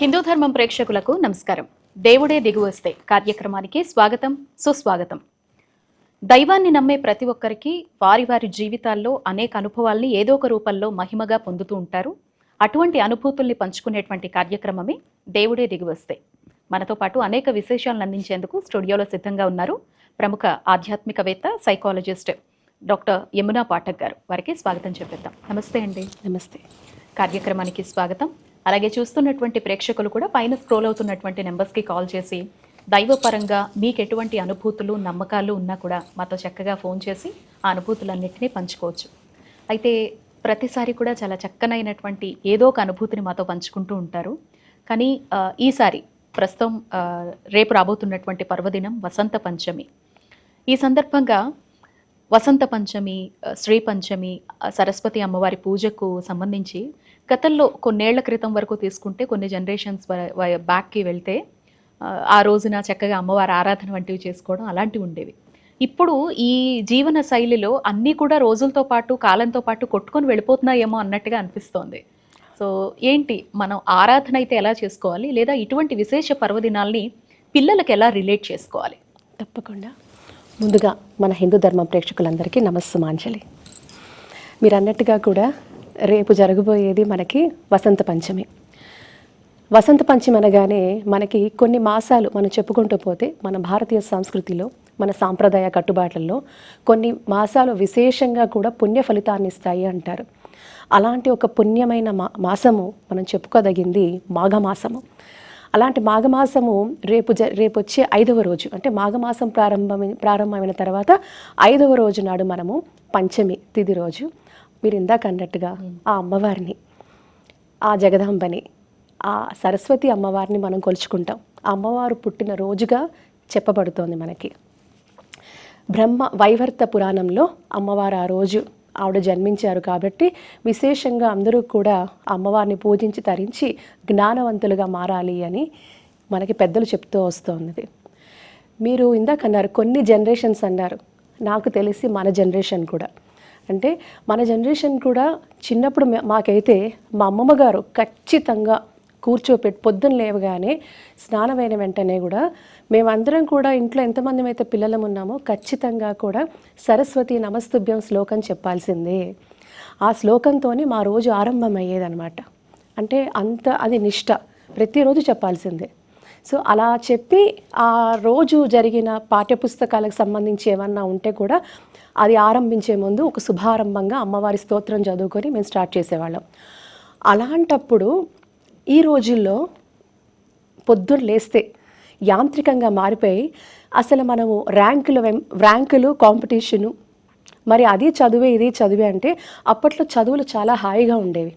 హిందూ ధర్మం ప్రేక్షకులకు నమస్కారం. దేవుడే దిగువస్తే కార్యక్రమానికి స్వాగతం సుస్వాగతం. దైవాన్ని నమ్మే ప్రతి ఒక్కరికి వారి వారి జీవితాల్లో అనేక అనుభవాల్ని ఏదో ఒక రూపంలో మహిమగా పొందుతూ ఉంటారు. అటువంటి అనుభూతుల్ని పంచుకునేటువంటి కార్యక్రమమే దేవుడే దిగువస్తే. మనతో పాటు అనేక విశేషాలను అందించేందుకు స్టూడియోలో సిద్ధంగా ఉన్నారు ప్రముఖ ఆధ్యాత్మికవేత్త సైకాలజిస్ట్ డాక్టర్ యమునా పాఠక్ గారు. వారికి స్వాగతం చెప్పేద్దాం. నమస్తే అండి. నమస్తే. కార్యక్రమానికి స్వాగతం. అలాగే చూస్తున్నటువంటి ప్రేక్షకులు కూడా పైన స్క్రోల్ అవుతున్నటువంటి నెంబర్స్కి కాల్ చేసి దైవపరంగా మీకు ఎటువంటి అనుభూతులు నమ్మకాలు ఉన్నా కూడా మాతో చక్కగా ఫోన్ చేసి ఆ అనుభూతులన్నింటినీ పంచుకోవచ్చు. అయితే ప్రతిసారి కూడా చాలా చక్కనైనటువంటి ఏదో ఒక అనుభూతిని మాతో పంచుకుంటూ ఉంటారు. కానీ ఈసారి ప్రస్తుతం రేపు రాబోతున్నటువంటి పర్వదినం వసంత పంచమి. ఈ సందర్భంగా వసంత పంచమి శ్రీ పంచమి సరస్వతి అమ్మవారి పూజకు సంబంధించి గతంలో కొన్నేళ్ళ క్రితం వరకు తీసుకుంటే కొన్ని జనరేషన్స్ బ్యాక్కి వెళ్తే ఆ రోజున చక్కగా అమ్మవారి ఆరాధన వంటివి చేసుకోవడం అలాంటివి ఉండేవి. ఇప్పుడు ఈ జీవన శైలిలో అన్నీ కూడా రోజులతో పాటు కాలంతో పాటు కొట్టుకొని వెళ్ళిపోతున్నాయేమో అన్నట్టుగా అనిపిస్తోంది. సో ఏంటి మనం ఆరాధన అయితే ఎలా చేసుకోవాలి లేదా ఇటువంటి విశేష పర్వదినాల్ని పిల్లలకు ఎలా రిలేట్ చేసుకోవాలి? తప్పకుండా. ముందుగా మన హిందూ ధర్మ ప్రేక్షకులందరికీ నమస్సుమాంజలి. మీరు అన్నట్టుగా కూడా రేపు జరగబోయేది మనకి వసంత పంచమి. వసంత పంచమి అనగానే మనకి కొన్ని మాసాలు మనం చెప్పుకుంటూ పోతే మన భారతీయ సంస్కృతిలో మన సాంప్రదాయ కట్టుబాట్లలో కొన్ని మాసాలు విశేషంగా కూడా పుణ్య ఫలితాన్ని ఇస్తాయి అంటారు. అలాంటి ఒక పుణ్యమైన మా మాసము మనం చెప్పుకోదగింది మాఘమాసము. అలాంటి మాఘమాసము రేపు జ రేపు వచ్చే ఐదవ రోజు అంటే మాఘమాసం ప్రారంభం ప్రారంభమైన తర్వాత ఐదవ రోజు నాడు మనము పంచమి తిది రోజు. మీరు ఇందాక అన్నట్టుగా ఆ అమ్మవారిని ఆ జగదాంబని ఆ సరస్వతి అమ్మవారిని మనం కొలుచుకుంటాం. ఆ అమ్మవారు పుట్టిన రోజుగా చెప్పబడుతోంది మనకి. బ్రహ్మ వైవర్త పురాణంలో అమ్మవారు ఆ రోజు ఆవిడ జన్మించారు కాబట్టి విశేషంగా అందరూ కూడా అమ్మవారిని పూజించి తరించి జ్ఞానవంతులుగా మారాలి అని మనకి పెద్దలు చెప్తూ వస్తుంది. మీరు ఇందాక అన్నారు కొన్ని జనరేషన్స్ అన్నారు. నాకు తెలిసి మన జనరేషన్ కూడా. అంటే మన జనరేషన్ కూడా చిన్నప్పుడు మాకైతే మా అమ్మమ్మ గారు ఖచ్చితంగా కూర్చోపెట్టి పొద్దున్న లేవగానే స్నానమైన వెంటనే కూడా మేమందరం కూడా ఇంట్లో ఎంతమంది అయితే పిల్లలం ఉన్నామో ఖచ్చితంగా కూడా సరస్వతి నమస్తుభ్యం శ్లోకం చెప్పాల్సిందే. ఆ శ్లోకంతో మా రోజు ఆరంభమయ్యేదనమాట అంటే అంత అది నిష్ట. ప్రతిరోజు చెప్పాల్సిందే. సో అలా చెప్పి ఆ రోజు జరిగిన పాఠ్యపుస్తకాలకు సంబంధించి ఏమన్నా ఉంటే కూడా అది ఆరంభించే ముందు ఒక శుభారంభంగా అమ్మవారి స్తోత్రం చదువుకొని మేము స్టార్ట్ చేసేవాళ్ళం. అలాంటప్పుడు ఈ రోజుల్లో పొద్దున్న లేస్తే యాంత్రికంగా మారిపోయి అసలు మనము ర్యాంకులు ర్యాంకులు కాంపిటీషను మరి అది చదువే ఇది చదివే అంటే అప్పట్లో చదువులు చాలా హాయిగా ఉండేవి.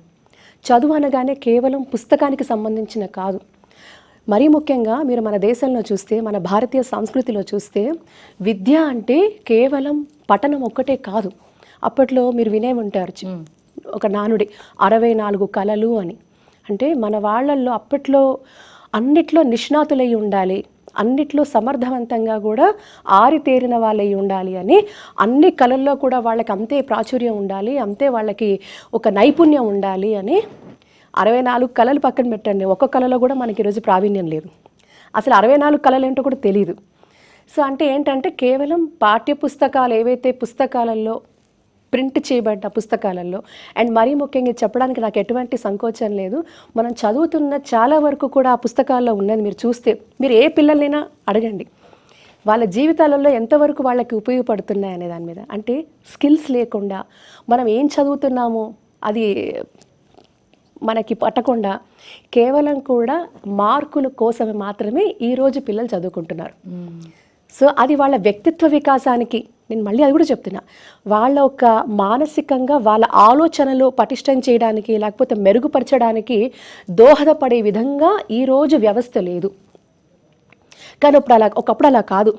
చదువు అనగానే కేవలం పుస్తకానికి సంబంధించిన కాదు. మరీ ముఖ్యంగా మీరు మన దేశంలో చూస్తే మన భారతీయ సంస్కృతిలో చూస్తే విద్య అంటే కేవలం పఠనం ఒక్కటే కాదు. అప్పట్లో మీరు వినే ఉంటారు ఒక నానుడి అరవై నాలుగు కళలు అని. అంటే మన వాళ్ళల్లో అప్పట్లో అన్నిట్లో నిష్ణాతులై ఉండాలి అన్నిట్లో సమర్థవంతంగా కూడా ఆరితేరిన వాళ్ళై ఉండాలి అని అన్ని కళల్లో కూడా వాళ్ళకి అంతే ప్రాచుర్యం ఉండాలి అంతే వాళ్ళకి ఒక నైపుణ్యం ఉండాలి అని అరవై నాలుగు కళలు పక్కన పెట్టండి. ఒక్క కళలో కూడా మనకి ఈరోజు ప్రావీణ్యం లేదు. అసలు అరవై నాలుగు కళలు ఏంటో కూడా తెలియదు సో అంటే ఏంటంటే కేవలం పాఠ్య పుస్తకాలు ఏవైతే పుస్తకాలలో ప్రింట్ చేయబడ్డ పుస్తకాలలో. అండ్ మరీ ముఖ్యంగా చెప్పడానికి నాకు ఎటువంటి సంకోచం లేదు. మనం చదువుతున్న చాలా వరకు కూడా ఆ పుస్తకాల్లో ఉన్నది మీరు చూస్తే మీరు ఏ పిల్లలైనా అడగండి. వాళ్ళ జీవితాలలో ఎంతవరకు వాళ్ళకి ఉపయోగపడుతున్నాయి అనే దాని మీద. అంటే స్కిల్స్ లేకుండా మనం ఏం చదువుతున్నామో అది మనకి పట్టకుండా కేవలం కూడా మార్కుల కోసం మాత్రమే ఈరోజు పిల్లలు చదువుకుంటున్నారు. సో అది వాళ్ళ వ్యక్తిత్వ వికాసానికి నేను మళ్ళీ అది కూడా చెప్తున్నా. వాళ్ళ ఒక మానసికంగా వాళ్ళ ఆలోచనలు పటిష్టం చేయడానికి లేకపోతే మెరుగుపరచడానికి దోహదపడే విధంగా ఈరోజు వ్యవస్థ లేదు. కానీ ఇప్పుడు అలా ఒకప్పుడు అలా కాదు.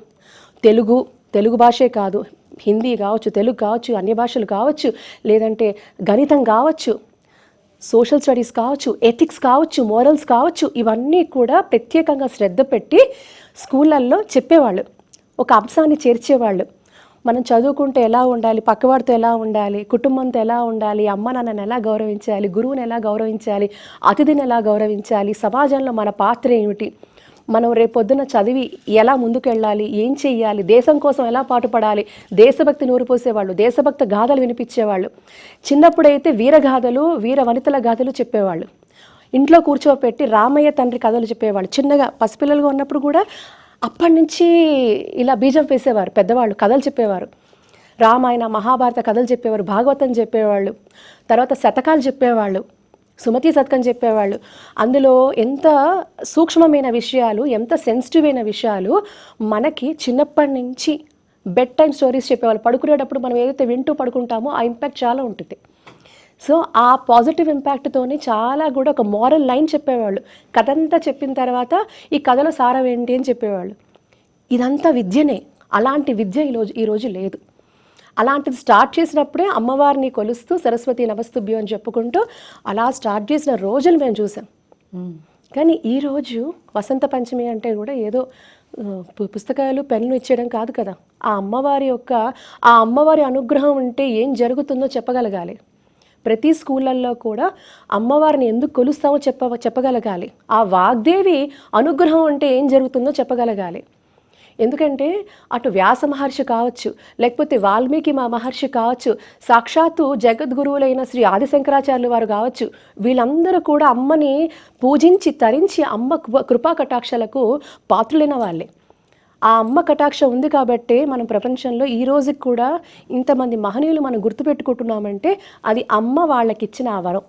తెలుగు తెలుగు భాషే కాదు. హిందీ కావచ్చు తెలుగు కావచ్చు అన్ని భాషలు కావచ్చు లేదంటే గణితం కావచ్చు సోషల్ స్టడీస్ కావచ్చు ఎథిక్స్ కావచ్చు మోరల్స్ కావచ్చు ఇవన్నీ కూడా ప్రత్యేకంగా శ్రద్ధ పెట్టి స్కూళ్ళల్లో చెప్పేవాళ్ళు. ఒక అంశాన్ని చేర్చేవాళ్ళు. మనం చదువుకుంటే ఎలా ఉండాలి పక్కవాడితో ఎలా ఉండాలి కుటుంబంతో ఎలా ఉండాలి అమ్మ నాన్నని ఎలా గౌరవించాలి గురువుని ఎలా గౌరవించాలి అతిథిని ఎలా గౌరవించాలి సమాజంలో మన పాత్ర ఏమిటి మనం రేపొద్దున చదివి ఎలా ముందుకెళ్ళాలి ఏం చెయ్యాలి దేశం కోసం ఎలా పాటుపడాలి దేశభక్తి నూరిపోసేవాళ్ళు దేశభక్త గాథలు వినిపించేవాళ్ళు చిన్నప్పుడైతే వీరగాథలు వీర వనితల గాథలు చెప్పేవాళ్ళు. ఇంట్లో కూర్చోపెట్టి రామయ్య తండ్రి కథలు చెప్పేవాళ్ళు. చిన్నగా పసిపిల్లలుగా ఉన్నప్పుడు కూడా అప్పటి నుంచి ఇలా బీజం వేసేవారు పెద్దవాళ్ళు కథలు చెప్పేవారు. రామాయణ మహాభారత కథలు చెప్పేవారు భాగవతం చెప్పేవాళ్ళు తర్వాత శతకాలు చెప్పేవాళ్ళు సుమతి శతకం చెప్పేవాళ్ళు. అందులో ఎంత సూక్ష్మమైన విషయాలు ఎంత సెన్సిటివ్ అయిన విషయాలు మనకి చిన్నప్పటి నుంచి బెడ్ టైం స్టోరీస్ చెప్పేవాళ్ళు. పడుకునేటప్పుడు మనం ఏదైతే వింటూ పడుకుంటామో ఆ ఇంపాక్ట్ చాలా ఉంటుంది. సో ఆ పాజిటివ్ ఇంపాక్ట్తోనే చాలా కూడా ఒక మారల్ లైన్ చెప్పేవాళ్ళు. కథ అంతా చెప్పిన తర్వాత ఈ కథలో సారం ఏంటి అని చెప్పేవాళ్ళు. ఇదంతా విద్యనే. అలాంటి విద్య ఈరోజు ఈరోజు లేదు. అలాంటిది స్టార్ట్ చేసినప్పుడే అమ్మవారిని కొలుస్తూ సరస్వతి నమస్తుభ్యం అని చెప్పుకుంటూ అలా స్టార్ట్ చేసిన రోజులు మేము చూసాం. కానీ ఈరోజు వసంత పంచమి అంటే కూడా ఏదో పు- పుస్తకాలు పెన్ను ఇచ్చేయడం కాదు కదా. ఆ అమ్మవారి యొక్క ఆ అమ్మవారి అనుగ్రహం ఉంటే ఏం జరుగుతుందో చెప్పగలగాలి. ప్రతి స్కూళ్ళల్లో కూడా అమ్మవారిని ఎందుకు కొలుస్తామో చెప్ప చెప్పగలగాలి. ఆ వాగ్దేవి అనుగ్రహం అంటే ఏం జరుగుతుందో చెప్పగలగాలి. ఎందుకంటే అటు వ్యాస మహర్షి కావచ్చు లేకపోతే వాల్మీకి మా మహర్షి కావచ్చు సాక్షాత్తు జగద్గురువులైన శ్రీ ఆదిశంకరాచార్యులు వారు కావచ్చు వీళ్ళందరూ కూడా అమ్మని పూజించి తరించి అమ్మ కృపా కటాక్షలకు పాత్రులైన వాళ్ళే. ఆ అమ్మ కటాక్ష ఉంది కాబట్టే మనం ప్రపంచంలో ఈ రోజుకి కూడా ఇంతమంది మహనీయులు మనం గుర్తుపెట్టుకుంటున్నామంటే అది అమ్మ వాళ్ళకిచ్చిన ఆ వరం.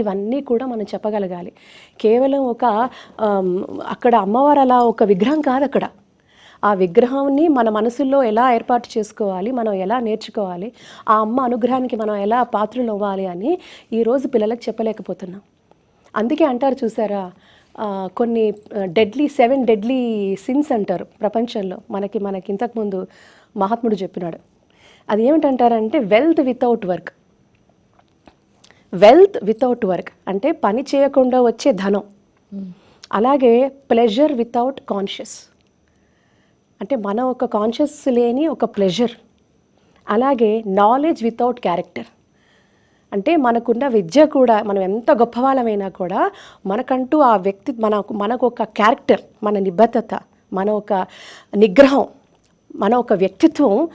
ఇవన్నీ కూడా మనం చెప్పగలగాలి. కేవలం ఒక అక్కడ అమ్మవారు అలా ఒక విగ్రహం కాదు అక్కడ. ఆ విగ్రహాన్ని మన మనసుల్లో ఎలా ఏర్పాటు చేసుకోవాలి మనం ఎలా నేర్చుకోవాలి ఆ అమ్మ అనుగ్రహానికి మనం ఎలా పాత్రలు అవ్వాలి అని ఈరోజు పిల్లలకు చెప్పలేకపోతున్నాం. అందుకే అంటారు చూసారా కొన్ని డెడ్లీ సెవెన్ డెడ్లీ సిన్స్ అంటారు ప్రపంచంలో. మనకి మనకి ఇంతకుముందు మహాత్ముడు చెప్పినాడు. అది ఏమిటంటారంటే wealth without work wealth without work అంటే పని చేయకుండా వచ్చే ధనం. అలాగే ప్లెజర్ వితౌట్ కాన్షియస్ అంటే మన ఒక కాన్షియస్ లేని ఒక ప్లెజర్ అలాగే నాలెడ్జ్ వితౌట్ క్యారెక్టర్ అంటే మనకున్న విద్య కూడా మనం ఎంత గొప్పవాళ్ళమైనా కూడా మనకంటూ ఆ వ్యక్తి మన మనకు ఒక క్యారెక్టర్ మన నిబద్ధత మన ఒక నిగ్రహం మన ఒక వ్యక్తిత్వం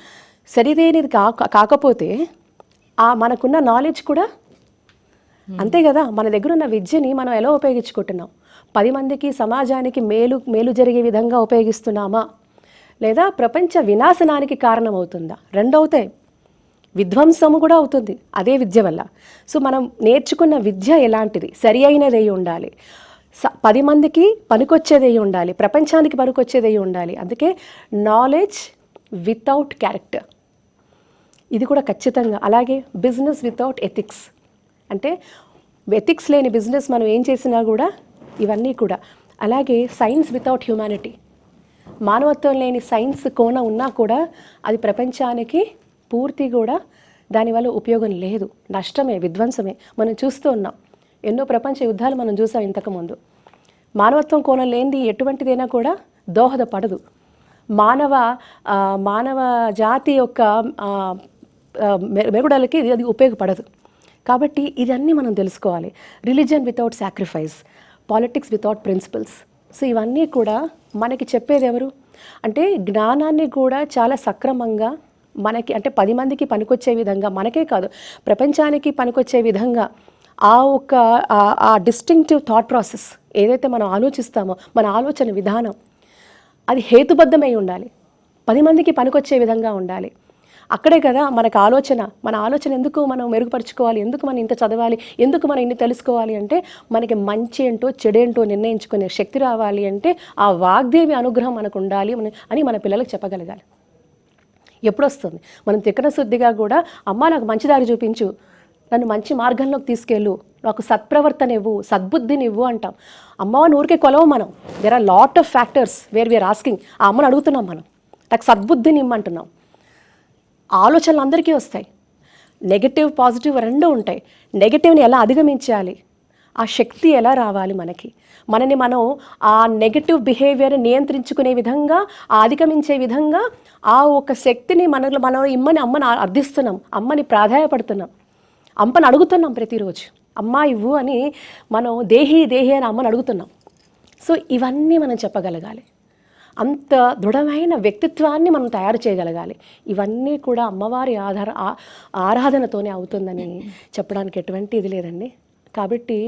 సరిదేనిది కాక కాకపోతే ఆ మనకున్న నాలెడ్జ్ కూడా అంతే కదా. మన దగ్గర ఉన్న విద్యని మనం ఎలా ఉపయోగించుకుంటున్నాం? పది మందికి సమాజానికి మేలు మేలు జరిగే విధంగా ఉపయోగిస్తున్నామా? లేదా ప్రపంచ వినాశనానికి కారణమవుతుందా? రెండు అవుతాయి విధ్వంసము కూడా అవుతుంది. అదే విద్య వల్ల. సో మనం నేర్చుకున్న విద్య ఎలాంటిది? సరి అయినది అయి ఉండాలి. స పది మందికి పనికొచ్చేది అయి ఉండాలి. ప్రపంచానికి పనికొచ్చేది అయి ఉండాలి. అందుకే నాలెడ్జ్ వితౌట్ క్యారెక్టర్ ఇది కూడా ఖచ్చితంగా. అలాగే బిజినెస్ వితౌట్ ఎథిక్స్ అంటే ఎథిక్స్ లేని బిజినెస్ మనం ఏం చేసినా కూడా ఇవన్నీ కూడా. అలాగే సైన్స్ వితౌట్ హ్యుమానిటీ మానవత్వం లేని సైన్స్ కోణ ఉన్నా కూడా అది ప్రపంచానికి పూర్తి కూడా దానివల్ల ఉపయోగం లేదు. నష్టమే విధ్వంసమే. మనం చూస్తూ ఉన్నాం. ఎన్నో ప్రపంచ యుద్ధాలు మనం చూసాం ఇంతకుముందు. మానవత్వం కోణం లేనిది ఎటువంటిదైనా కూడా దోహదపడదు. మానవ మానవ జాతి యొక్క మెరుగుడలకి మె- ఇది అది ఉపయోగపడదు. కాబట్టి ఇదన్నీ మనం తెలుసుకోవాలి. Religion without sacrifice politics without principles so ఇవన్నీ కూడా మనకి చెప్పేది ఎవరు? అంటే జ్ఞానాన్ని కూడా చాలా సక్రమంగా మనకి అంటే పది మందికి పనికొచ్చే విధంగా మనకే కాదు ప్రపంచానికి పనికొచ్చే విధంగా ఆ ఒక ఆ- డిస్టింక్టివ్ థాట్ ప్రాసెస్ ఏదైతే మనం ఆలోచిస్తామో మన ఆలోచన విధానం అది హేతుబద్ధమై ఉండాలి. పది మందికి పనికొచ్చే విధంగా ఉండాలి. అక్కడే కదా మనకు ఆలోచన. మన ఆలోచన ఎందుకు మనం మెరుగుపరుచుకోవాలి? ఎందుకు మనం ఇంత చదవాలి? ఎందుకు మనం ఇన్ని తెలుసుకోవాలి అంటే మనకి మంచి ఏంటో చెడేంటో నిర్ణయించుకునే శక్తి రావాలి అంటే ఆ వాగ్దేవి అనుగ్రహం మనకు ఉండాలి అని మన పిల్లలకు చెప్పగలగాలి. ఎప్పుడు వస్తుంది మనం తిక్కన శుద్ధిగా కూడా అమ్మ నాకు మంచి దారి చూపించు. నన్ను మంచి మార్గంలోకి తీసుకెళ్ళు. నాకు సత్ప్రవర్తన ఇవ్వు సద్బుద్ధిని ఇవ్వు అంటాం అమ్మవారిని ఊరికే కొలవు మనం. There are lot of factors where we are asking ఆ అమ్మను అడుగుతున్నాం మనం. నాకు సద్బుద్ధిని ఇమ్మంటున్నాం ఆలోచనలు అందరికీ వస్తాయి. నెగటివ్ పాజిటివ్ రెండూ ఉంటాయి. నెగటివ్ని ఎలా అధిగమించాలి? ఆ శక్తి ఎలా రావాలి మనకి? మనని మనం ఆ నెగటివ్ బిహేవియర్ నియంత్రించుకునే విధంగా అధిగమించే విధంగా ఆ ఒక శక్తిని మనలో మనం ఇమ్మని అమ్మని అర్థిస్తున్నాం అమ్మని ప్రాధాయపడుతున్నాం అమ్మని అడుగుతున్నాం ప్రతిరోజు. అమ్మా ఇవ్వు అని మనం దేహి దేహి అని అమ్మని అడుగుతున్నాం. సో ఇవన్నీ మనం చెప్పగలగాలి. అంత దృఢమైన వ్యక్తిత్వాన్ని మనం తయారు చేయగలగాలి. ఇవన్నీ కూడా అమ్మవారి ఆధార ఆ- ఆరాధనతోనే అవుతుందని చెప్పడానికి ఎటువంటి ఇది లేదండి. కాబట్టి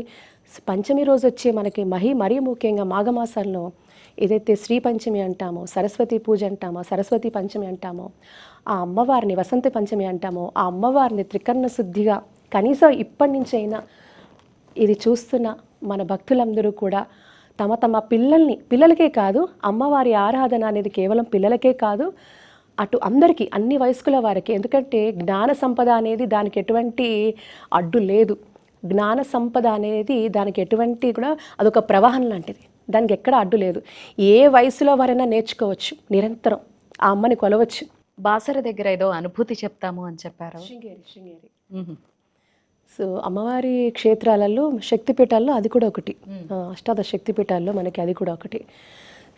పంచమి రోజు వచ్చే మనకి మహి మరీ ముఖ్యంగా మాఘమాసంలో ఏదైతే శ్రీ పంచమి అంటామో సరస్వతి పూజ అంటామో సరస్వతి పంచమి అంటామో ఆ అమ్మవారిని వసంత పంచమి అంటామో ఆ అమ్మవారిని త్రికర్ణ శుద్ధిగా కనీసం ఇప్పటి నుంచైనా ఇది చూస్తున్న మన భక్తులందరూ కూడా తమ తమ పిల్లల్ని పిల్లలకే కాదు అమ్మవారి ఆరాధన అనేది కేవలం పిల్లలకే కాదు అటు అందరికీ అన్ని వయస్కుల వారికి ఎందుకంటే జ్ఞాన సంపద అనేది దానికి ఎటువంటి అడ్డు లేదు. జ్ఞాన సంపద అనేది దానికి ఎటువంటి కూడా అదొక ప్రవాహం లాంటిది. దానికి ఎక్కడ అడ్డు లేదు. ఏ వయసులో వారైనా నేర్చుకోవచ్చు. నిరంతరం. ఆ అమ్మని కొలవచ్చు. బాసర దగ్గర ఏదో అనుభూతి చెప్తాము అని చెప్పారు. శృంగేరి శృంగేరి. సో అమ్మవారి క్షేత్రాలలో శక్తిపీఠాల్లో అది కూడా ఒకటి. ఆ, అష్టాదశ శక్తిపీఠాల్లో మనకి అది కూడా ఒకటి.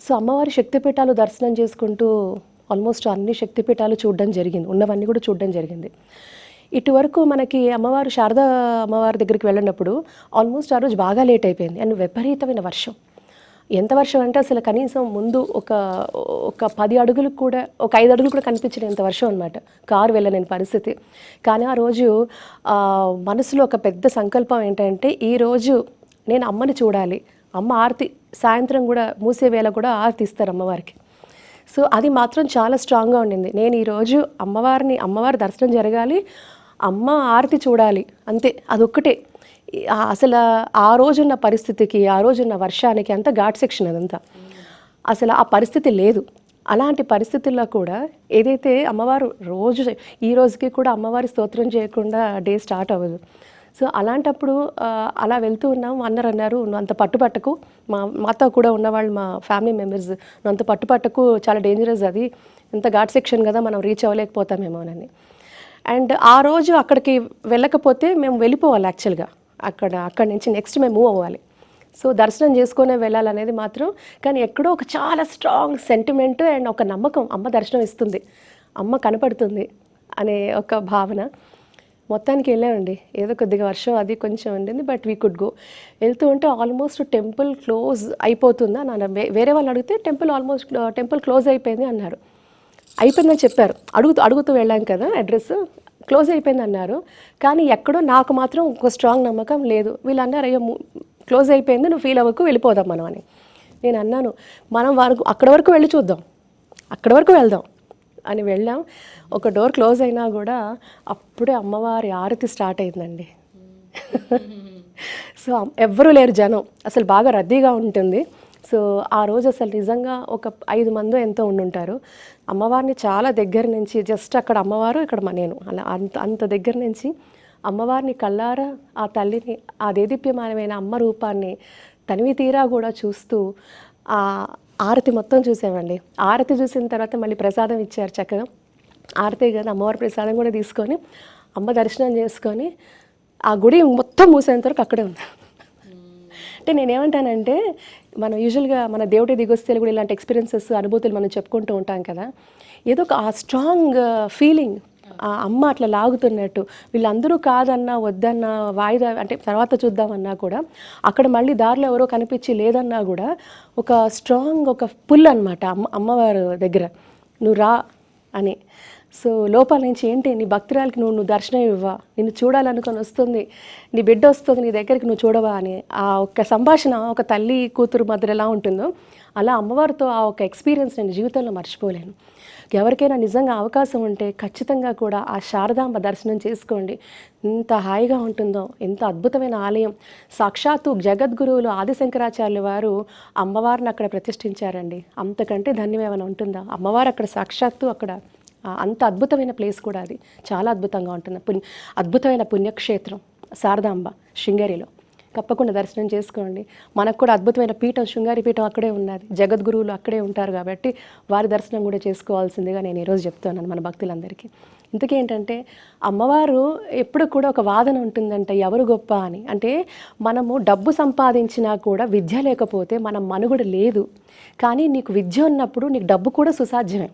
సో అమ్మవారి శక్తిపీఠాలు దర్శనం చేసుకుంటూ ఆల్మోస్ట్ అన్ని శక్తిపీఠాలు చూడడం జరిగింది. ఉన్నవన్నీ కూడా చూడడం జరిగింది. ఇటువరకు మనకి అమ్మవారు శారదా అమ్మవారి దగ్గరికి వెళ్ళినప్పుడు ఆల్మోస్ట్ ఆ రోజు బాగా లేట్ అయిపోయింది. అండ్ విపరీతమైన వర్షం. ఎంత వర్షం అంటే అసలు కనీసం ముందు ఒక ఒక పది అడుగులు కూడా ఒక ఐదు అడుగులు కూడా కనిపించినంత వర్షం అనమాట కారు వెళ్ళలేని పరిస్థితి. కానీ ఆ రోజు మనసులో ఒక పెద్ద సంకల్పం ఏంటంటే ఈ రోజు నేను అమ్మని చూడాలి. అమ్మ ఆరతి సాయంత్రం కూడా మూసే వేళ కూడా ఆరతి ఇస్తారు అమ్మవారికి. సో అది మాత్రం చాలా స్ట్రాంగ్గా ఉండింది. నేను ఈరోజు అమ్మవారిని అమ్మవారి దర్శనం జరగాలి. అమ్మ ఆరతి చూడాలి. అంతే అదొక్కటే. అసలు ఆ రోజున్న పరిస్థితికి ఆ రోజున్న వర్షానికి అంత ఘాట్ సెక్షన్ అదంతా. అసలు ఆ పరిస్థితి లేదు. అలాంటి పరిస్థితుల్లో కూడా ఏదైతే అమ్మవారు రోజు ఈ రోజుకి కూడా అమ్మవారి స్తోత్రం చేయకుండా డే స్టార్ట్ అవ్వదు. సో అలాంటప్పుడు అలా వెళ్తూ ఉన్నాం. అన్నారు అన్నారు నువ్వు అంత పట్టుపట్టకు. మా మాతో కూడా ఉన్నవాళ్ళు మా ఫ్యామిలీ మెంబర్స్ నువ్వు అంత పట్టుపట్టకు. చాలా డేంజరస్ అది. ఇంత ఘాట్ సెక్షన్ కదా మనం రీచ్ అవ్వలేకపోతామేమోనని అండ్ ఆ రోజు అక్కడికి వెళ్ళకపోతే మేము వెళ్ళిపోవాలి యాక్చువల్గా. అక్కడ అక్కడి నుంచి నెక్స్ట్ మేము మూవ్ అవ్వాలి. సో దర్శనం చేసుకునే వెళ్ళాలనేది మాత్రం కానీ ఎక్కడో ఒక చాలా స్ట్రాంగ్ సెంటిమెంట్ అండ్ ఒక నమ్మకం. అమ్మ దర్శనం ఇస్తుంది. అమ్మ కనపడుతుంది అనే ఒక భావన. మొత్తానికి వెళ్ళామండి. ఏదో కొద్దిగా వర్షం అది కొంచెం ఉండింది బట్ వీ కుడ్ గో వెళ్తూ ఉంటే ఆల్మోస్ట్ టెంపుల్ క్లోజ్ అయిపోతుందా నాన్న వేరే వాళ్ళు అడిగితే టెంపుల్ ఆల్మోస్ట్ టెంపుల్ క్లోజ్ అయిపోయింది అన్నారు. అయిపోయిందని చెప్పారు. అడుగుతూ అడుగుతూ వెళ్ళాం కదా అడ్రస్ క్లోజ్ అయిపోయింది అన్నారు కానీ ఎక్కడో నాకు మాత్రం ఒక స్ట్రాంగ్ నమ్మకం లేదు. వీళ్ళు అన్నారు అయ్యో క్లోజ్ అయిపోయింది నువ్వు ఫీల్ అవ్వకు వెళ్ళిపోదాం మనం అని. నేను అన్నాను మనం వరకు అక్కడ వరకు వెళ్ళి చూద్దాం. అక్కడ వరకు వెళ్దాం అని వెళ్ళాం. ఒక డోర్ క్లోజ్ అయినా కూడా అప్పుడే అమ్మవారి ఆరతి స్టార్ట్ అయిందండి. సో ఎవ్వరూ లేరు జనం. అసలు బాగా రద్దీగా ఉంటుంది. సో ఆ రోజు అసలు నిజంగా ఒక ఐదు మందో ఎంతో ఉండుంటారు. అమ్మవారిని చాలా దగ్గర నుంచి జస్ట్ అక్కడ అమ్మవారు ఇక్కడ నేను అలా అంత అంత దగ్గర నుంచి అమ్మవారిని కళ్ళారా ఆ తల్లిని ఆ దేదీప్యమానమైన అమ్మ రూపాన్ని తనివి తీరా కూడా చూస్తూ ఆ ఆరతి మొత్తం చూసామండి. ఆరతి చూసిన తర్వాత మళ్ళీ ప్రసాదం ఇచ్చారు చక్కగా. ఆరతి కదా అమ్మవారి ప్రసాదం కూడా తీసుకొని అమ్మ దర్శనం చేసుకొని ఆ గుడి మొత్తం మూసేంత వరకు అక్కడే ఉంది. అంటే నేనేమంటానంటే మనం యూజువల్గా మన దేవుడి దిగొస్తే కూడా ఇలాంటి ఎక్స్పీరియన్సెస్ అనుభూతులు మనం చెప్పుకుంటూ ఉంటాం కదా. ఏదో ఒక ఆ స్ట్రాంగ్ ఫీలింగ్ ఆ అమ్మ అట్లా లాగుతున్నట్టు వీళ్ళందరూ కాదన్నా వద్దన్నా వాయిదా అంటే తర్వాత చూద్దామన్నా కూడా అక్కడ మళ్ళీ దారిలో ఎవరో కనిపించి లేదన్నా కూడా ఒక స్ట్రాంగ్ ఒక పుల్ అనమాట అమ్మ అమ్మవారి దగ్గర. నువ్వు రా అని. సో లోపల నుంచి ఏంటి నీ భక్తురాలకి నువ్వు నువ్వు దర్శనం ఇవ్వా నిన్ను చూడాలనుకొని వస్తుంది. నీ బిడ్డ వస్తుంది నీ దగ్గరికి నువ్వు చూడవా అని. ఆ ఒక్క సంభాషణ ఒక తల్లి కూతురు మధ్య ఎలా ఉంటుందో అలా అమ్మవారితో ఆ ఒక ఎక్స్పీరియన్స్ నేను జీవితంలో మర్చిపోలేను. ఎవరికైనా నిజంగా అవకాశం ఉంటే ఖచ్చితంగా కూడా ఆ శారదాంబ దర్శనం చేసుకోండి. ఎంత హాయిగా ఉంటుందో ఎంత అద్భుతమైన ఆలయం. సాక్షాత్తు జగద్గురువులు ఆదిశంకరాచార్యుల వారు అమ్మవారిని అక్కడ ప్రతిష్ఠించారండి. అంతకంటే ధన్యమేమైనా ఉంటుందా? అమ్మవారు అక్కడ సాక్షాత్తు అక్కడ అంత అద్భుతమైన ప్లేస్ కూడా అది. చాలా అద్భుతంగా ఉంటుంది. పుణ్య అద్భుతమైన పుణ్యక్షేత్రం శారదాంబ శృంగేరిలో. తప్పకుండా దర్శనం చేసుకోండి. మనకు కూడా అద్భుతమైన పీఠం శృంగారి పీఠం అక్కడే ఉన్నది. జగద్గురువులు అక్కడే ఉంటారు కాబట్టి వారి దర్శనం కూడా చేసుకోవాల్సిందిగా నేను ఈరోజు చెప్తున్నాను మన భక్తులందరికీ. ఇంతకేంటంటే అమ్మవారు ఎప్పుడు కూడా ఒక వాదన ఉంటుందంట ఎవరు గొప్ప అని. అంటే మనము డబ్బు సంపాదించినా కూడా విద్య లేకపోతే మన మనుగడ లేదు. కానీ నీకు విద్య ఉన్నప్పుడు నీకు డబ్బు కూడా సుసాధ్యమే.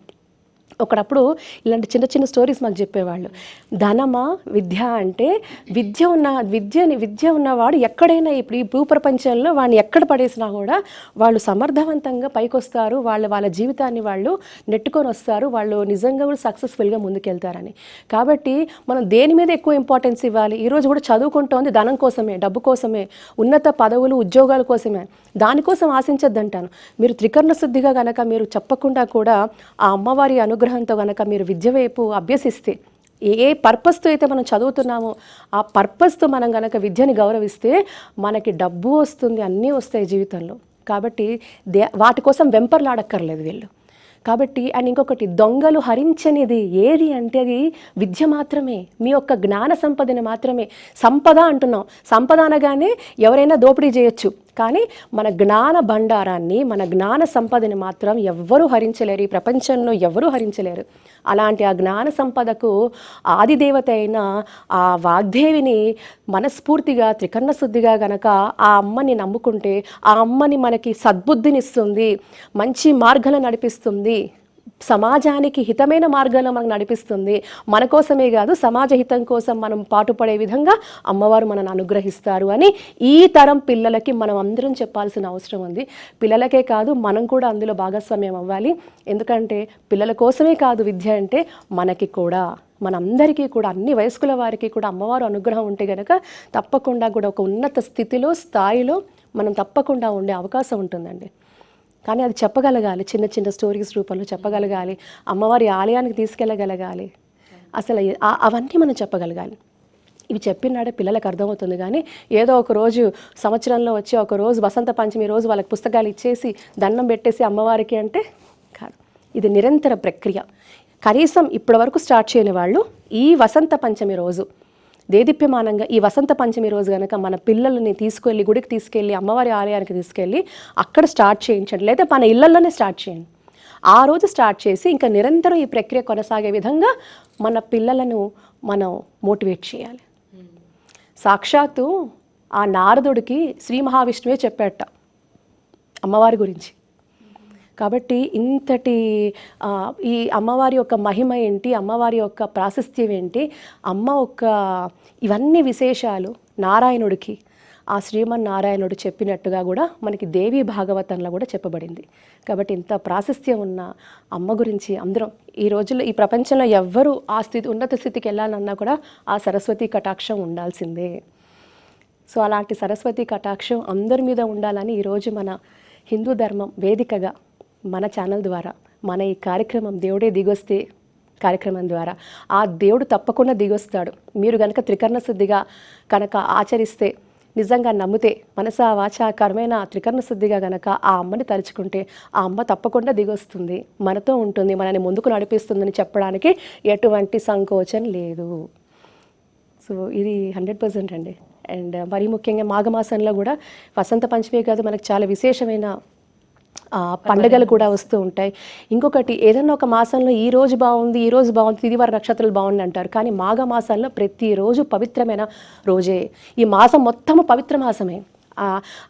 ఒకడప్పుడు ఇలాంటి చిన్న చిన్న స్టోరీస్ మాకు చెప్పేవాళ్ళు. ధనమా విద్య అంటే విద్య ఉన్న విద్యని విద్య ఉన్నవాడు ఎక్కడైనా ఇప్పుడు ఈ భూప్రపంచంలో వాడిని ఎక్కడ పడేసినా కూడా వాళ్ళు సమర్థవంతంగా పైకొస్తారు వాళ్ళు వాళ్ళ జీవితాన్ని వాళ్ళు నెట్టుకొని వస్తారు వాళ్ళు నిజంగా కూడా సక్సెస్ఫుల్గా ముందుకెళ్తారని. కాబట్టి మనం దేని మీద ఎక్కువ ఇంపార్టెన్స్ ఇవ్వాలి? ఈరోజు కూడా చదువుకుంటోంది ధనం కోసమే డబ్బు కోసమే ఉన్నత పదవులు ఉద్యోగాల కోసమే. దానికోసం ఆశించద్దంటాను. మీరు త్రికరణ శుద్ధిగా కనుక మీరు చెప్పకుండా కూడా ఆ అమ్మవారి అనుగ్రహంతో గనక మీరు విద్య వైపు అభ్యసిస్తే ఏ పర్పస్తో అయితే మనం చదువుతున్నామో ఆ పర్పస్తో మనం కనుక విద్యని గౌరవిస్తే మనకి డబ్బు వస్తుంది అన్నీ వస్తాయి జీవితంలో. కాబట్టి దే వాటి కోసం వెంపర్లాడక్కర్లేదు వీళ్ళు. కాబట్టి అండ్ ఇంకొకటి దొంగలు హరించనిది ఏది అంటే అది విద్య మాత్రమే. మీ యొక్క జ్ఞాన సంపదని మాత్రమే. సంపద అంటున్నాం. సంపద అనగానే ఎవరైనా దోపిడీ చేయొచ్చు. కానీ మన జ్ఞాన భండారాన్ని మన జ్ఞాన సంపదని మాత్రం ఎవ్వరూ హరించలేరు. ఈ ప్రపంచంలో ఎవరూ హరించలేరు. అలాంటి ఆ జ్ఞాన సంపదకు ఆదిదేవత అయిన ఆ వాగ్దేవిని మనస్ఫూర్తిగా త్రికరణ శుద్ధిగా గనక ఆ అమ్మని నమ్ముకుంటే ఆ అమ్మని మనకి సద్బుద్ధినిస్తుంది మంచి మార్గాలను నడిపిస్తుంది. సమాజానికి హితమైన మార్గాల్లో మనకు నడిపిస్తుంది. మన కోసమే కాదు సమాజ హితం కోసం మనం పాటుపడే విధంగా అమ్మవారు మనల్ని అనుగ్రహిస్తారు అని ఈ తరం పిల్లలకి మనం అందరం చెప్పాల్సిన అవసరం ఉంది. పిల్లలకే కాదు మనం కూడా అందులో భాగస్వామ్యం అవ్వాలి. ఎందుకంటే పిల్లల కోసమే కాదు విద్య అంటే మనకి కూడా మనందరికీ కూడా అన్ని వయస్కుల వారికి కూడా అమ్మవారు అనుగ్రహం ఉంటే గనక తప్పకుండా కూడా ఒక ఉన్నత స్థితిలో స్థాయిలో మనం తప్పకుండా ఉండే అవకాశం ఉంటుందండి. కానీ అది చెప్పగలగాలి. చిన్న చిన్న స్టోరీస్ రూపంలో చెప్పగలగాలి. అమ్మవారి ఆలయానికి తీసుకెళ్ళగలగాలి. అసలు అవన్నీ మనం చెప్పగలగాలి. ఇవి చెప్పినాడే పిల్లలకు అర్థమవుతుంది కానీ ఏదో ఒక రోజు సంవత్సరంలో వచ్చి ఒక రోజు వసంత పంచమి రోజు వాళ్ళకి పుస్తకాలు ఇచ్చేసి దండం పెట్టేసి అమ్మవారికి అంటే కాదు. ఇది నిరంతర ప్రక్రియ. కనీసం ఇప్పటి వరకు స్టార్ట్ చేయని వాళ్ళు ఈ వసంత పంచమి రోజు దేదీప్యమానంగా ఈ వసంత పంచమి రోజు కనుక మన పిల్లల్ని తీసుకెళ్ళి గుడికి తీసుకెళ్ళి అమ్మవారి ఆలయానికి తీసుకెళ్ళి అక్కడ స్టార్ట్ చేయించండి. లేదా మన ఇళ్ళలోనే స్టార్ట్ చేయండి. ఆ రోజు స్టార్ట్ చేసి ఇంకా నిరంతరం ఈ ప్రక్రియ కొనసాగే విధంగా మన పిల్లలను మనం మోటివేట్ చేయాలి. సాక్షాత్తు ఆ నారదుడికి శ్రీ మహావిష్ణువే చెప్పాట అమ్మవారి గురించి. కాబట్టి ఇంతటి ఈ అమ్మవారి యొక్క మహిమ ఏంటి? అమ్మవారి యొక్క ప్రాశస్త్యం ఏంటి? అమ్మ యొక్క ఇవన్నీ విశేషాలు నారాయణుడికి. ఆ శ్రీమన్నారాయణుడు చెప్పినట్టుగా కూడా మనకి దేవి భాగవతంలో కూడా చెప్పబడింది. కాబట్టి ఇంత ప్రాశస్త్యం ఉన్న అమ్మ గురించి అందరం ఈ రోజుల్లో ఈ ప్రపంచంలో ఎవ్వరూ ఆ స్థితి ఉన్నత స్థితికి వెళ్ళాలన్నా కూడా ఆ సరస్వతి కటాక్షం ఉండాల్సిందే. సో అలాంటి సరస్వతి కటాక్షం అందరి మీద ఉండాలని ఈరోజు మన హిందూ ధర్మం వేదికగా మన ఛానల్ ద్వారా మన ఈ కార్యక్రమం దేవుడే దిగొస్తే కార్యక్రమం ద్వారా ఆ దేవుడు తప్పకుండా దిగొస్తాడు. మీరు కనుక త్రికరణ శుద్ధిగా కనుక ఆచరిస్తే నిజంగా నమ్మితే మనస వాచ కర్మైన త్రికరణ శుద్ధిగా గనక ఆ అమ్మని తలుచుకుంటే ఆ అమ్మ తప్పకుండా దిగొస్తుంది. మనతో ఉంటుంది మనని ముందుకు నడిపిస్తుందని చెప్పడానికి ఎటువంటి సంకోచం లేదు. సో ఇది హండ్రెడ్ పర్సెంట్ అండి. అండ్ మరీ ముఖ్యంగా మాఘమాసంలో కూడా వసంత పంచమే కాదు మనకు చాలా విశేషమైన పండుగలు కూడా వస్తూ ఉంటాయి. ఇంకొకటి ఏదైనా ఒక మాసంలో ఈ రోజు బాగుంది ఈ రోజు బాగుంది ఇది వారి నక్షత్రాలు బాగుంది అంటారు. కానీ మాఘ మాసంలో ప్రతిరోజు పవిత్రమైన రోజే. ఈ మాసం మొత్తము పవిత్ర మాసమే.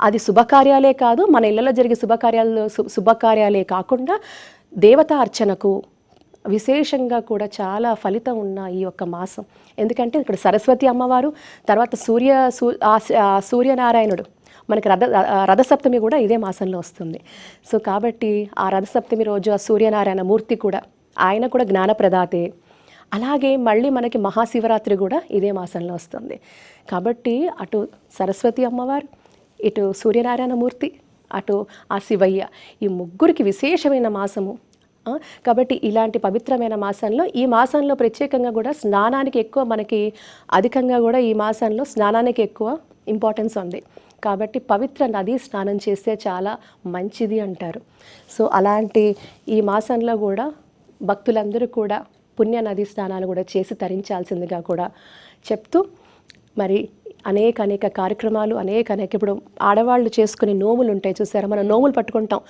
అది శుభకార్యాలే కాదు మన ఇళ్ళలో జరిగే శుభకార్యాలు శుభకార్యాలే కాకుండా దేవతా అర్చనకు విశేషంగా కూడా చాలా ఫలితం ఉన్న ఈ యొక్క మాసం. ఎందుకంటే ఇక్కడ సరస్వతి అమ్మవారు తర్వాత సూర్య సూర్యనారాయణుడు మనకి రథ రథసప్తమి కూడా ఇదే మాసంలో వస్తుంది. సో కాబట్టి ఆ రథసప్తమి రోజు ఆ సూర్యనారాయణ మూర్తి కూడా ఆయన కూడా జ్ఞానప్రదాతే. అలాగే మళ్ళీ మనకి మహాశివరాత్రి కూడా ఇదే మాసంలో వస్తుంది. కాబట్టి అటు సరస్వతి అమ్మవారు ఇటు సూర్యనారాయణ మూర్తి అటు ఆ శివయ్య ఈ ముగ్గురికి విశేషమైన మాసము. కాబట్టి ఇలాంటి పవిత్రమైన మాసంలో ఈ మాసంలో ప్రత్యేకంగా కూడా స్నానానికి ఎక్కువ మనకి అధికంగా కూడా ఈ మాసంలో స్నానానికి ఎక్కువ ఇంపార్టెన్స్ ఉంది. కాబట్టి పవిత్ర నది స్నానం చేస్తే చాలా మంచిది అంటారు. సో అలాంటి ఈ మాసంలో కూడా భక్తులందరూ కూడా పుణ్య నది స్నానాలు కూడా చేసి తరించాల్సిందిగా కూడా చెప్తూ మరి అనేక అనేక కార్యక్రమాలు అనేక అనేక ఇప్పుడు ఆడవాళ్ళు చేసుకునే నోములు ఉంటాయి చూసారా? మనం నోములు పట్టుకుంటాం.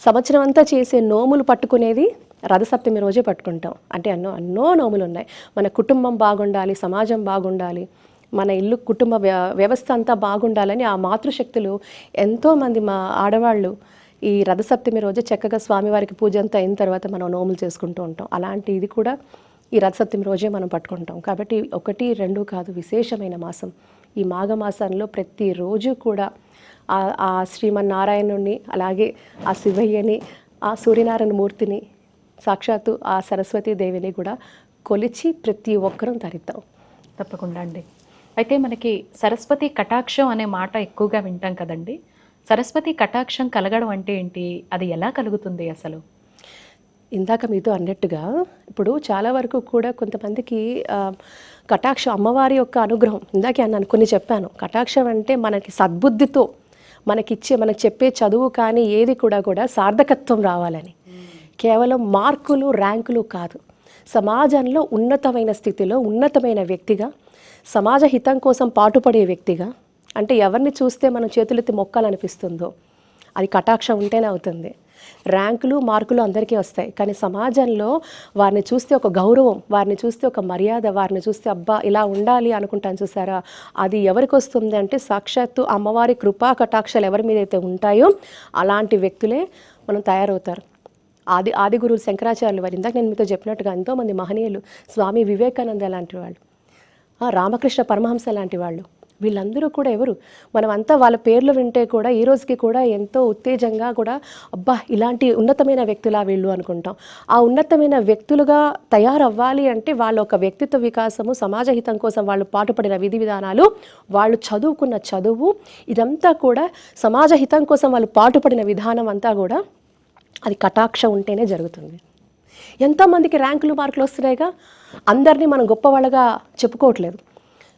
సంవత్సరం అంతా చేసే నోములు పట్టుకునేది రథసప్తమి రోజే పట్టుకుంటాం. అంటే ఎన్నో ఎన్నో నోములు ఉన్నాయి. మన కుటుంబం బాగుండాలి సమాజం బాగుండాలి మన ఇల్లు కుటుంబ వ్య- వ్యవస్థ అంతా బాగుండాలని ఆ మాతృశక్తులు ఎంతోమంది మా ఆడవాళ్ళు ఈ రథసప్తమి రోజు చక్కగా స్వామివారికి పూజ అంతా అయిన తర్వాత మనం నోములు చేసుకుంటూ ఉంటాం. అలాంటి ఇది కూడా ఈ రథసప్తమి రోజే మనం పట్టుకుంటాం. కాబట్టి ఒకటి రెండు కాదు విశేషమైన మాసం. ఈ మాఘమాసంలో ప్రతిరోజు కూడా ఆ శ్రీమన్నారాయణుణ్ణి అలాగే ఆ శివయ్యని ఆ సూర్యనారాయణ మూర్తిని సాక్షాత్తు ఆ సరస్వతీ దేవిని కూడా కొలిచి ప్రతి ఒక్కరూ తరిద్దాం తప్పకుండా అండి. అయితే మనకి సరస్వతి కటాక్షం అనే మాట ఎక్కువగా వింటాం కదండి. సరస్వతి కటాక్షం కలగడం అంటే ఏంటి? అది ఎలా కలుగుతుంది అసలు? ఇందాక మీతో అన్నట్టుగా ఇప్పుడు చాలా వరకు కూడా కొంతమందికి కటాక్ష కటాక్షం అమ్మవారి యొక్క అనుగ్రహం ఇందాకే అన్నాను కొన్ని చెప్పాను. కటాక్షం అంటే మనకి సద్బుద్ధితో మనకిచ్చే మనకు చెప్పే చదువు కానీ ఏది కూడా కూడా సార్థకత్వం రావాలని. కేవలం మార్కులు ర్యాంకులు కాదు. సమాజంలో ఉన్నతమైన స్థితిలో ఉన్నతమైన వ్యక్తిగా సమాజ హితం కోసం పాటుపడే వ్యక్తిగా అంటే ఎవరిని చూస్తే మనం చేతులెత్తి మొక్కాలనిపిస్తుందో అది కటాక్షం ఉంటేనే అవుతుంది. ర్యాంకులు మార్కులు అందరికీ వస్తాయి. కానీ సమాజంలో వారిని చూస్తే ఒక గౌరవం వారిని చూస్తే ఒక మర్యాద వారిని చూస్తే అబ్బా ఇలా ఉండాలి అనుకుంటాను చూసారా? అది ఎవరికి వస్తుంది అంటే సాక్షాత్తు అమ్మవారి కృపా కటాక్షాలు ఎవరి మీద అయితే ఉంటాయో అలాంటి వ్యక్తులే మనం తయారవుతారు. ఆది ఆది గురువులు శంకరాచార్యులు వారు ఇందాక నేను మీతో చెప్పినట్టుగా ఎంతోమంది మహనీయులు స్వామి వివేకానంద లాంటి వాళ్ళు. రామకృష్ణ పరమహంస లాంటి వాళ్ళు. వీళ్ళందరూ కూడా ఎవరు? మనం అంతా వాళ్ళ పేర్లు వింటే కూడా ఈ రోజుకి కూడా ఎంతో ఉత్తేజంగా కూడా అబ్బా ఇలాంటి ఉన్నతమైన వ్యక్తులా వీళ్ళు అనుకుంటాం. ఆ ఉన్నతమైన వ్యక్తులుగా తయారవ్వాలి అంటే వాళ్ళ ఒక వ్యక్తిత్వ వికాసము సమాజ హితం కోసం వాళ్ళు పాటుపడిన విధి విధానాలు వాళ్ళు చదువుకున్న చదువు ఇదంతా కూడా సమాజ హితం కోసం వాళ్ళు పాటుపడిన విధానం అంతా కూడా అది కటాక్ష ఉంటేనే జరుగుతుంది. ఎంతోమందికి ర్యాంకులు మార్కులు వస్తున్నాయిగా? అందరినీ మనం గొప్పవాళ్ళగా చెప్పుకోవట్లేదు.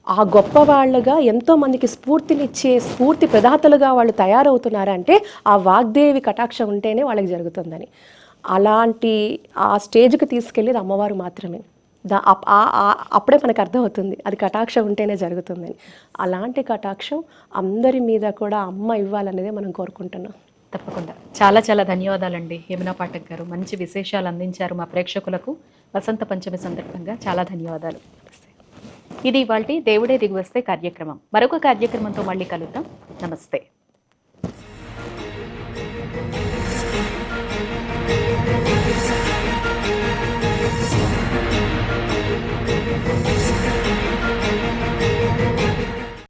ఆ గొప్పవాళ్ళగా ఎంతోమందికి స్ఫూర్తినిచ్చే స్ఫూర్తి ప్రదాతలుగా వాళ్ళు తయారవుతున్నారంటే ఆ వాగ్దేవి కటాక్షం ఉంటేనే వాళ్ళకి జరుగుతుందని. అలాంటి ఆ స్టేజ్కి తీసుకెళ్ళేది అమ్మవారు మాత్రమే. దా అప్పుడే మనకు అర్థమవుతుంది. అది కటాక్షం ఉంటేనే జరుగుతుందని. అలాంటి కటాక్షం అందరి మీద కూడా అమ్మ ఇవ్వాలనేదే మనం కోరుకుంటున్నాం. తప్పకుండా. చాలా చాలా ధన్యవాదాలండి యమునా పాఠక్ గారు. మంచి విశేషాలు అందించారు మా ప్రేక్షకులకు. వసంత పంచమి సందర్భంగా చాలా ధన్యవాదాలు. ఇది ఇవాళ దేవుడే దిగి వస్తే కార్యక్రమం. మరొక కార్యక్రమంతో మళ్ళీ కలుద్దాం. నమస్తే.